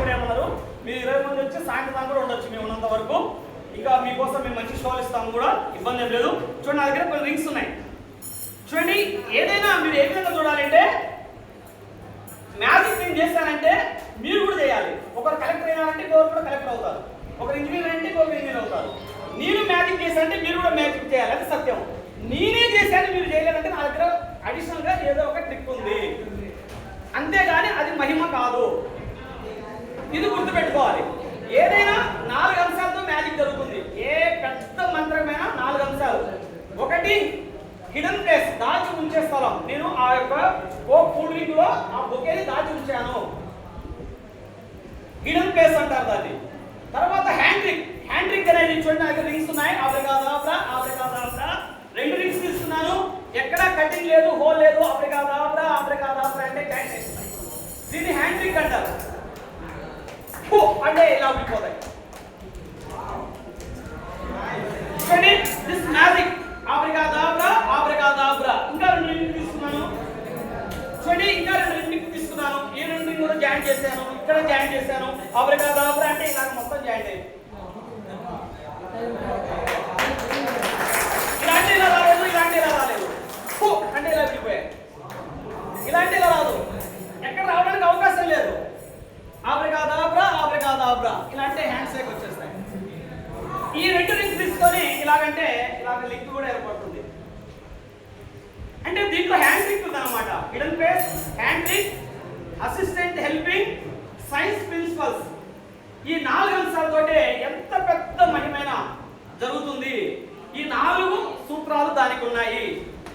కూడా ఏమన్నారు మీరు ఇరవై మంది వచ్చి సాయంత్రం కూడా ఉండొచ్చు మేము ఉన్నంత వరకు. ఇంకా మీకోసం మేము మంచి షోలు ఇస్తాము కూడా ఇబ్బంది ఏం లేదు. చూడండి నా దగ్గర కొన్ని రింగ్స్ ఉన్నాయి. చూడండి ఏదైనా మీరు ఏ విధంగా చూడాలంటే మ్యాజిక్ నేను చేశానంటే మీరు కూడా చేయాలి. ఒకరు కలెక్టర్ అయినారంటే ఇంకొకరు కూడా కలెక్టర్ అవుతారు. ఒకరు ఇంజనీర్ అంటే ఇంకొకరు ఇంజనీర్ అవుతారు. నేను మ్యాజిక్ చేశానంటే మీరు కూడా మ్యాజిక్ చేయాలి అది సత్యం. నేనే చేశాను మీరు చేయలేదంటే నా దగ్గర అడిషనల్గా ఏదో ఒక ట్రిక్ ఉంది. అంతేగాని అది మహిమ కాదు. ఇది గుర్తుపెట్టుకోవాలి. ఏదైనా నాలుగు అంశాలతో మ్యాజిక్ జరుగుతుంది. ఏ పెద్ద మంత్రమైనా నాలుగు అంశాలు. ఒకటి హిడెన్ ప్లేస్ దాచి ఉంచే స్థలం. నేను ఆ యొక్క ఓ కూల్ డ్రింక్లో ఆ బొకేని దాచి ఉంచాను. హిడెన్ ప్లేస్ అంటారు దాన్ని. తర్వాత హ్యాండ్ రింగ్ హ్యాండ్ రింగ్ అనేది చూడండి నాకు రింగ్స్ ఉన్నాయి. ఆబ్రికాదాబ్రా కాదా రెండు రింగ్స్ తీసుకున్నాను ఎక్కడ కటింగ్ లేదు హోల్ లేదు. ఆబ్రికాదాబ్రా కాదా అంటే కాదా అంటే దీన్ని హ్యాండ్ రింగ్ అంటారు. అంటే ఇలా ఉండిపోతాయి చూడండి దిస్ మ్యాజిక్ ఆఫ్రికా దాబ్రా ఇంకా రెండు రింగ్ తీసుకున్నాను. చూడండి ఇంకా రెండు రింగ్ తీసుకున్నాను. ఈ రెండు రింగ్ కూడా జాయిన్ చేశాను. ఇక్కడ జాయిన్ చేశాను. ఆబ్రికాదాబ్రా అంటే ఇలా మొత్తం జాయిన్ అయ్యింది. ఇలాంటి ఇలా రాలేదు ఇలాంటి ఇలా రాలేదు. అంటే ఇలా విడిపోయాయి ఇలాంటి ఇలా రాదు. ఎక్కడ రావడానికి అవకాశం లేదు. ఆబ్రకాదాబ్రా ఆబ్రకాదాబ్రా ఇలా అంటే హ్యాండ్ షేక్ వచ్చేస్తాయి. ఈ రెండు లింక్ తీసుకొని ఇలాగంటే ఇలాగ లింక్ కూడా ఏర్పడుతుంది. అంటే దీంట్లో హ్యాండ్ లింక్ ఉంది అనమాట hidden place hand link assistant helping science principles ఈ నాలుగు అంశాలతోటే ఎంత పెద్ద మహిమైన జరుగుతుంది. ఈ నాలుగు సూత్రాలు దానికి ఉన్నాయి.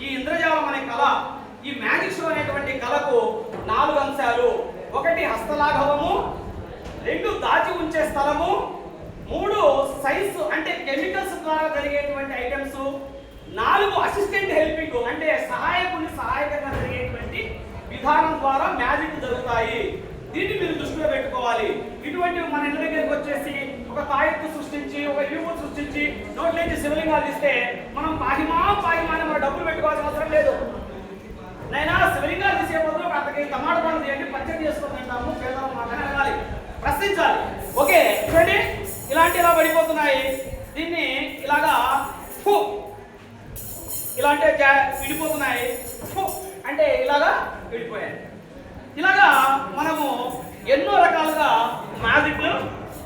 ఈ ఇంద్రజాలం అనే కళ ఈ మ్యాజిక్ షో అనేటువంటి కళకు నాలుగు అంశాలు. ఒకటి హస్తలాఘవము రెండు దాచి ఉంచే స్థలము మూడు సైన్స్ అంటే కెమికల్స్ ద్వారా జరిగేటువంటి ఐటమ్స్ నాలుగు అసిస్టెంట్ హెల్పింగ్ అంటే సహాయకుని సహాయకంగా జరిగేటువంటి విధానం ద్వారా మ్యాజిక్ జరుగుతాయి. దీన్ని మీరు దృష్టిలో పెట్టుకోవాలి. ఇటువంటి మన ఇంటి దగ్గరికి వచ్చేసి ఒక తాయెత్తు సృష్టించి ఒక ఇరువు సృష్టించి నోట్లేంచి శివలింగాలు ఇస్తే మనం పాహిమా పాహిమా అని మన డబ్బులు పెట్టుకోవాల్సిన అవసరం లేదు. నైనా శివలింగాలు తీసే బదులు ఒక అతనికి టమాటా పండు తీయండి పచ్చడి చేసుకొని తింటాము పేదలు ప్రశ్నించాలి. ఓకే చూడండి. ఇలాంటి ఇలా పడిపోతున్నాయి. దీన్ని ఇలాగా ఫు. ఇలాంటి విడిపోతున్నాయి. ఫు. అంటే ఇలాగా విడిపోయాయి. ఇలాగా మనము ఎన్నో రకాలుగా మ్యాజిక్లు